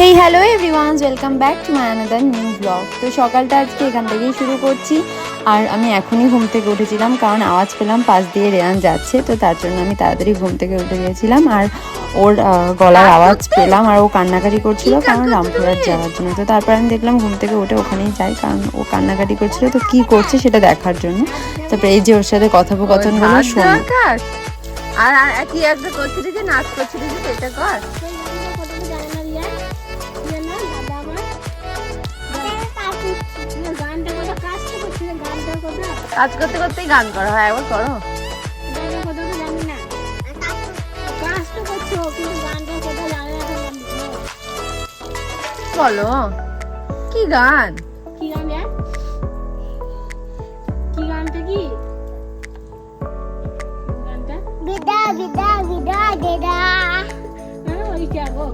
Hey hello everyone welcome back to my another new vlog তো সকালটা আজকে এখান থেকেই শুরু করছি। আর আমি এখনই ঘুম থেকে উঠেছিলাম কারণ আওয়াজ পেলাম পাশ দিয়ে রেয়ান যাচ্ছে তো তার জন্য আমি তাড়াতাড়ি ঘুম থেকে উঠে গিয়েছিলাম। আর ওর গলার আওয়াজ পেলাম আর ও কান্নাকাটি করছিল কারণ রামপুরহাট যাওয়ার জন্য। তো তারপর আমি দেখলাম ঘুম থেকে উঠে ওখানেই যাই কারণ ও কান্নাকাটি করছিল। তো কি করছে সেটা দেখার জন্য। তারপরে এই যে ওর সাথে কথোপকথনগুলো শোনো। আর আর কি একটা করছিলি যে নাচ করছিলি যে সেটা কর। কাজ করতে করতেই গান করা হয় একবার করো। বলো কি গান? কি গান কি গানটা কি গানটা বিদা বিদা বিদা দেদা। হ্যাঁ ওইটা গো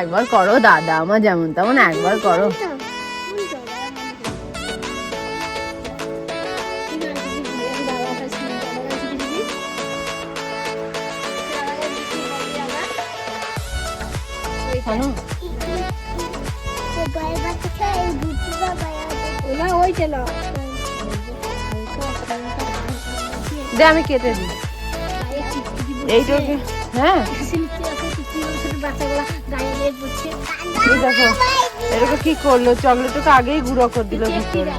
একবার করো দাদা আমার যেমন তেমন একবার করো। দে আমি কেটে দিই। এইটাকে হ্যাঁ। বাচ্চাগুলা দাঁড়িয়ে পড়ছে। এই দেখো এরকম কি করল? চকলেটটাকে আগেই গুঁড়ো করে দিল ভিতরে।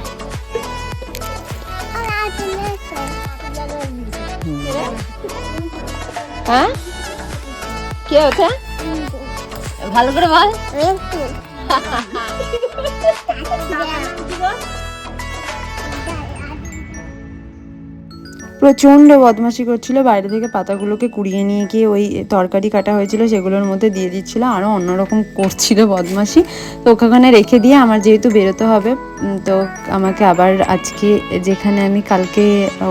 হ্যাঁ? কে ওঠে ভালো করে বল। প্রচণ্ড বদমাশি করছিল। বাইরে থেকে পাতাগুলোকে কুড়িয়ে নিয়ে গিয়ে ওই তরকারি কাটা হয়েছিল, সেগুলোর মধ্যে দিয়ে দিচ্ছিল। আরও অন্যরকম করছিল বদমাশি। তো ওখানে রেখে দিয়ে আমার যেহেতু বেরোতে হবে তো আমাকে আবার আজকে যেখানে আমি কালকে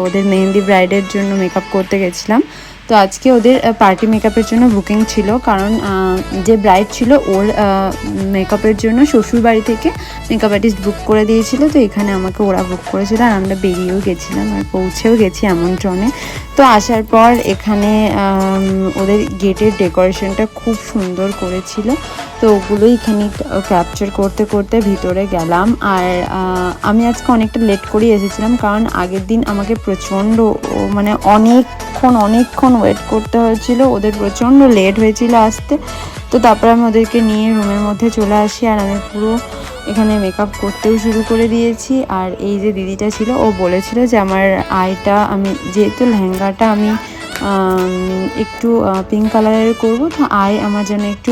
ওদের মেহেন্দি ব্রাইডের জন্য মেকআপ করতে গেছিলাম তো আজকে ওদের পার্টি মেকআপের জন্য বুকিং ছিল। কারণ যে ব্রাইড ছিল, ওর মেকআপের জন্য শ্বশুর বাড়ি থেকে মেকআপ আর্টিস্ট বুক করে দিয়েছিল। তো এখানে আমাকে ওরা বুক করেছিল আর আমরা বেরিয়েও গেছিলাম আর পৌঁছেও গেছি আমন্ত্রণে। তো আসার পর এখানে ওদের গেটের ডেকোরেশনটা খুব সুন্দর করেছিল। তো ওগুলোই এখানে ক্যাপচার করতে করতে ভিতরে গেলাম। আর আমি আজকে অনেকটা লেট করেই এসেছিলাম, কারণ আগের দিন আমাকে প্রচণ্ড মানে অনেকক্ষণ অনেকক্ষণ ওয়েট করতে হয়েছিল। ওদের প্রচণ্ড লেট হয়েছিল আসতে। তো তারপর আমি ওদেরকে নিয়ে রুমের মধ্যে চলে আসি, আর আমি পুরো এখানে মেকআপ করতেও শুরু করে দিয়েছি। আর এই যে দিদিটা ছিল, ও বলেছিল যে আমার আইটা আমি, যেহেতু লেহেঙ্গাটা আমি একটু পিঙ্ক কালারের করব, তো আয় আমার যেন একটু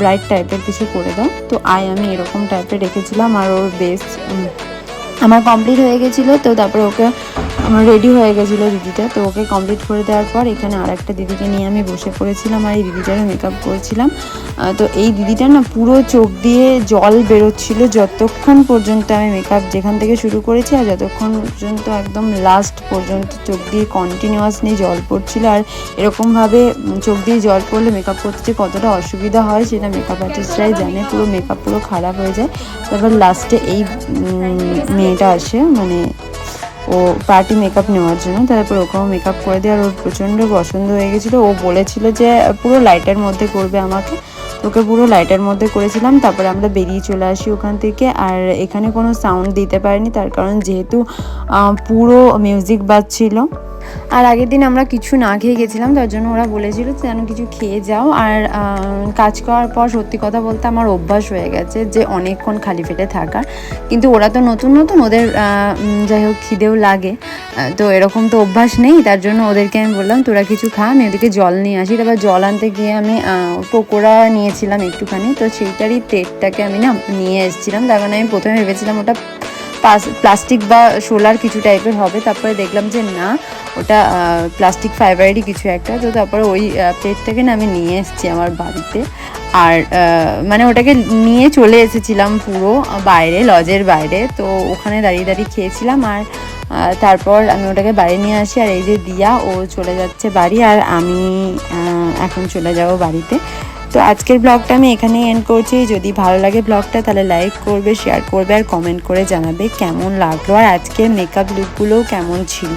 ব্রাইট টাইপের কিছু করে দাও। তো আয় আমি এরকম টাইপের রেখেছিলাম, আর ওর বেস্ট আমার কমপ্লিট হয়ে গেছিল, তো তারপর ওকে আমার রেডি হয়ে গেছিল দিদিটা, তো ওকে কমপ্লিট করে দেওয়ার পর এখানে আর একটা দিদিকে নিয়ে আমি বসে পড়েছিলাম আর এই দিদিটারও মেকআপ করছিলাম। তো এই দিদিটা না পুরো চোখ দিয়ে জল বেরোচ্ছিল যতক্ষণ পর্যন্ত আমি মেকআপ যেখান থেকে শুরু করেছি আর যতক্ষণ পর্যন্ত একদম লাস্ট পর্যন্ত চোখ দিয়ে কন্টিনিউয়াসলি জল পড়ছিল। আর এরকমভাবে চোখ দিয়ে জল পড়লে মেকআপ করতে যে কতটা অসুবিধা হয় সেটা মেকআপ আর্টিস্টরাই জানে, পুরো মেকআপ পুরো খারাপ হয়ে যায়। তারপর লাস্টে এই মেয়েটা আসে মানে ও পার্টি মেকআপ নেওয়ার জন্য। তারপর ওকেও মেকআপ করে দিয়ে আর ওর প্রচণ্ড পছন্দ হয়ে গেছিল। ও বলেছিল যে, পুরো লাইটের মধ্যে করবে আমাকে। ওকে পুরো লাইটের মধ্যে করেছিলাম। তারপরে আমরা বেরিয়ে চলে আসি ওখান থেকে। আর এখানে কোনো সাউন্ড দিতে পারিনি। তার কারণ যেহেতু পুরো মিউজিক বাজছিল। আর আগের দিন আমরা কিছু না খেয়ে গেছিলাম, তার জন্য ওরা বলেছিল যেন কিছু খেয়ে যাও। আর কাজ করার পর সত্যি কথা বলতে আমার অভ্যাস হয়ে গেছে যে অনেকক্ষণ খালি পেটে থাকার কিন্তু ওরা তো নতুন নতুন ওদের যাই হোক খিদেও লাগে। তো এরকম তো অভ্যাস নেই, তার জন্য ওদেরকে আমি বললাম, তোরা কিছু খা, আমি ওদেরকে জল নিয়ে আসি। তারপর জল আনতে গিয়ে আমি পকোড়া নিয়েছিলাম একটুখানি। তো সেইটারই তেলটাকে আমি না নিয়ে এসেছিলাম। তার কারণে আমি প্রথমে ভেবেছিলাম ওটা প্লাস্টিক বা সোলার কিছু টাইপের হবে, তারপরে দেখলাম যে না, ওটা প্লাস্টিক ফাইবারেরই কিছু একটা। তো তারপরে ওই প্লেটটাকে না আমি নিয়ে এসেছি আমার বাড়িতে। আর মানে ওটাকে নিয়ে চলে এসেছিলাম পুরো বাইরে, লজের বাইরে। তো ওখানে দাঁড়িয়ে দাঁড়িয়ে খেয়েছিলাম আর তারপর আমি ওটাকে বাড়ি নিয়ে আসি। আর এই যে দিয়া, ও চলে যাচ্ছে বাড়ি। আর আমি এখন চলে যাব বাড়িতে। তো আজকের ব্লগটা আমি এখানেই এন্ড করছি। যদি ভালো লাগে ব্লগটা, তাহলে লাইক করবে শেয়ার করবে আর কমেন্ট করে জানাবে কেমন লাগল আর আজকের মেকআপ লুকগুলো কেমন ছিল,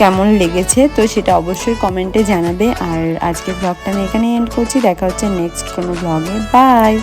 কেমন লেগেছে। তো সেটা অবশ্যই কমেন্টে জানাবে। আর আজকের ব্লগটা আমি এখানেই এন্ড করছি। দেখা হচ্ছে নেক্সট কোনো ব্লগে বাই